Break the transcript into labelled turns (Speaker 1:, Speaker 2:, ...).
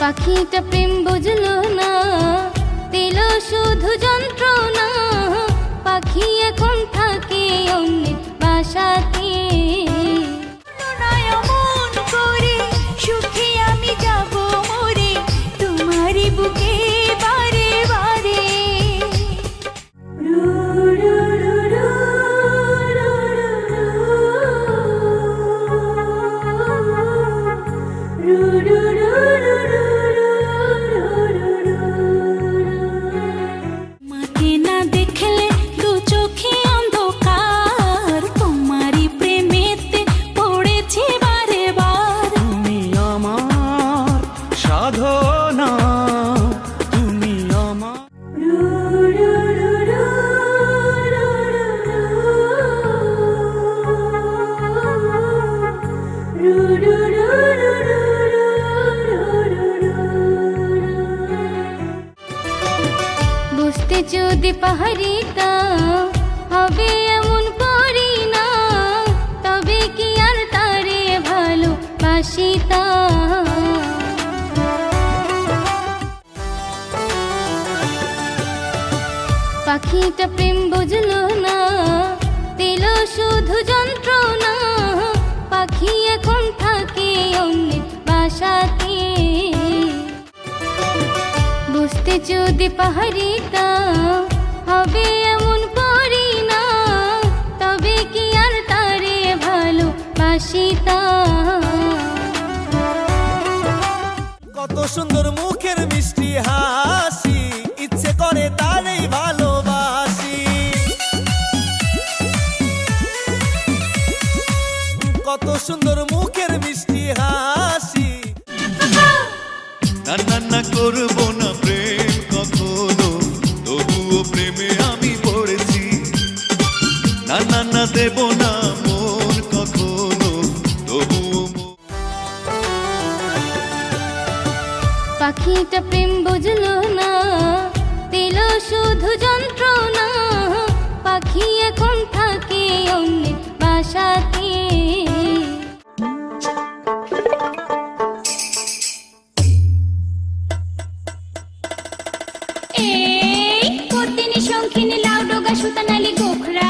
Speaker 1: পাখিটা প্রেম বুঝলো না।
Speaker 2: আমার
Speaker 1: বুঝতে যদি পাহাড়িটা হবে এমন করি না তবে কি আর তারে ভালো পাখিটা প্রেম বুঝলো না দিল শুধু যন্ত্রণা। পাখি এখন থাকে অন্যের বাসাতে। বুঝতে যদি পাহাড়িটা হবে এমন করি না, তবে কি আর তারে ভালো বাসিতা
Speaker 2: কত সুন্দর মুখের মিষ্টি হাসি কত সুন্দর মুখের মিষ্টি হাসি। না না না করব না প্রেম কখনো তবুও প্রেমে আমি পড়েছি। না না না দেব না মন কখনো তবুও
Speaker 1: পাখিটা প্রেম বুঝলো দক্ষিণে লাউ ডোগা সুতানালি গোখরা